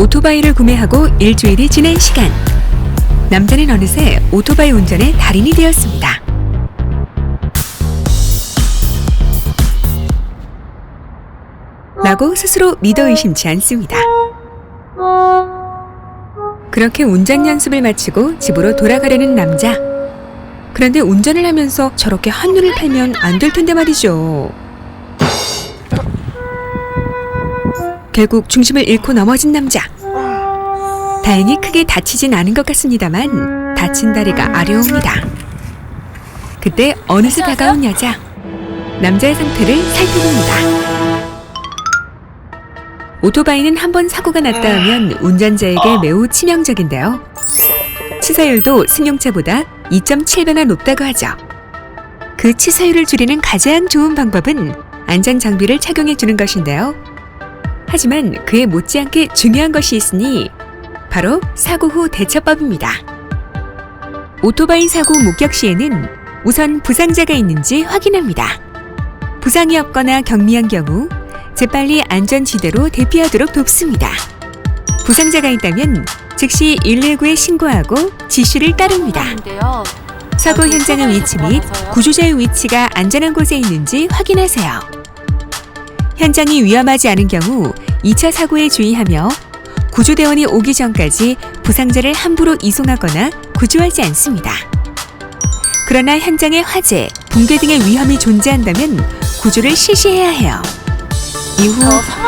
오토바이를 구매하고 일주일이 지난 시간. 남자는 어느새 오토바이 운전의 달인이 되었습니다. 라고 스스로 믿어 의심치 않습니다. 그렇게 운전 연습을 마치고 집으로 돌아가려는 남자. 그런데 운전을 하면서 저렇게 한눈을 팔면 안 될 텐데 말이죠. 결국 중심을 잃고 넘어진 남자. 다행히 크게 다치진 않은 것 같습니다만 다친 다리가 아려옵니다. 그때 어느새 다가온 여자. 남자의 상태를 살펴봅니다. 오토바이는 한 번 사고가 났다 하면 운전자에게 매우 치명적인데요. 치사율도 승용차보다 2.7배나 높다고 하죠. 그 치사율을 줄이는 가장 좋은 방법은 안전 장비를 착용해 주는 것인데요. 하지만 그에 못지않게 중요한 것이 있으니 바로 사고 후 대처법입니다. 오토바이 사고 목격 시에는 우선 부상자가 있는지 확인합니다. 부상이 없거나 경미한 경우 재빨리 안전지대로 대피하도록 돕습니다. 부상자가 있다면 즉시 119에 신고하고 지시를 따릅니다. 사고 현장의 위치 및 구조자의 위치가 안전한 곳에 있는지 확인하세요. 현장이 위험하지 않은 경우 2차 사고에 주의하며 구조대원이 오기 전까지 부상자를 함부로 이송하거나 구조하지 않습니다. 그러나 현장에 화재, 붕괴 등의 위험이 존재한다면 구조를 실시해야 해요. 이후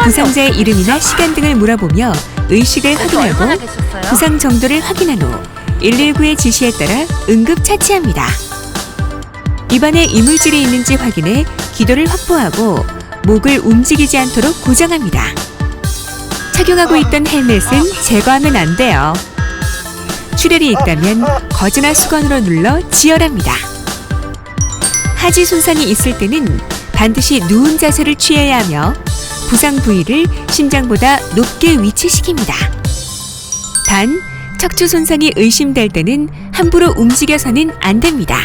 부상자의 이름이나 시간 등을 물어보며 의식을 확인하고? 부상 정도를 확인한 후 119의 지시에 따라 응급 처치합니다. 입안에 이물질이 있는지 확인해 기도를 확보하고 목을 움직이지 않도록 고정합니다. 착용하고 있던 헬멧은 제거하면 안 돼요. 출혈이 있다면 거즈나 수건으로 눌러 지혈합니다. 하지 손상이 있을 때는 반드시 누운 자세를 취해야 하며 부상 부위를 심장보다 높게 위치시킵니다. 단, 척추 손상이 의심될 때는 함부로 움직여서는 안 됩니다.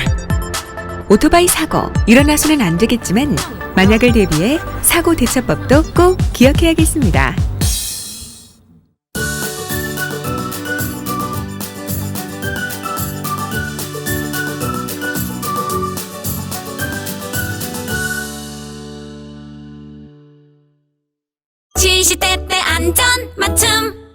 오토바이 사고 일어나서는 안 되겠지만 만약을 대비해 사고 대처법도 꼭 기억해야겠습니다. 안전 맞춤